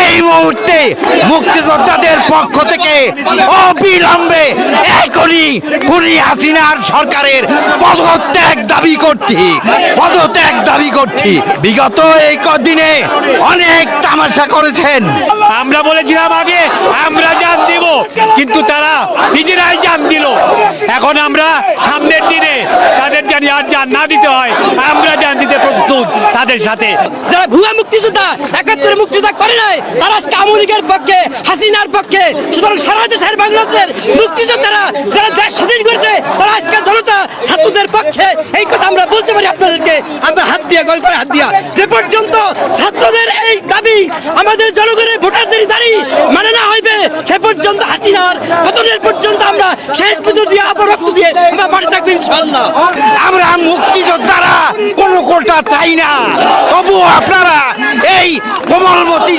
এই মুহূর্তে মুক্তিযোদ্ধাদের পক্ষ থেকে অবিলম্বে এখনই কুড়ি হাসিনার সরকারের পদত্যাগ দাবি করছি, পদত্যাগ দাবি করছি। বিগত এই কদিনে অনেক তামাশা করেছেন। আমরা বলেছিলাম আগে, আমরা জান দিব, কিন্তু তারা নিজেরাই জান দিল। এখন আমরা সামনের দিনে জানি আর জান না দিতে হয়, আমরা জান দিতে প্রস্তুত তাদের সাথে। যারা ভুয়া মুক্তিযোদ্ধা, একাত্তরে মুক্তিযোদ্ধা করে নাই, তারা আজকে আওয়ামী লীগের পক্ষে, হাসিনার পক্ষে, সুতরাং সারা দেশের বাংলাদেশের মুক্তিযোদ্ধারা যারা দেশ স্বাধীন করেছে, তারা আজকে জনতা, ছাত্রদের পক্ষে, এই কথা আমরা বলতে পারি আপনাদেরকে। আমরা হাত দিয়ে, গল করে হাত দিয়া। যে পর্যন্ত ছাত্রদের এই দাবি আমাদের জনগণের ভোটারদের দাবি মানে না হাসিনার পতনের পর্যন্ত আমরা শেষ পুজো দিয়ে আবার রক্ত দিয়ে আমরা মাঠে থাকব ইনশাল্লাহ আমরা মুক্তিযোদ্ধারা, কোনো কোটা চাই না। তবু আপনারা এই কোমলমতি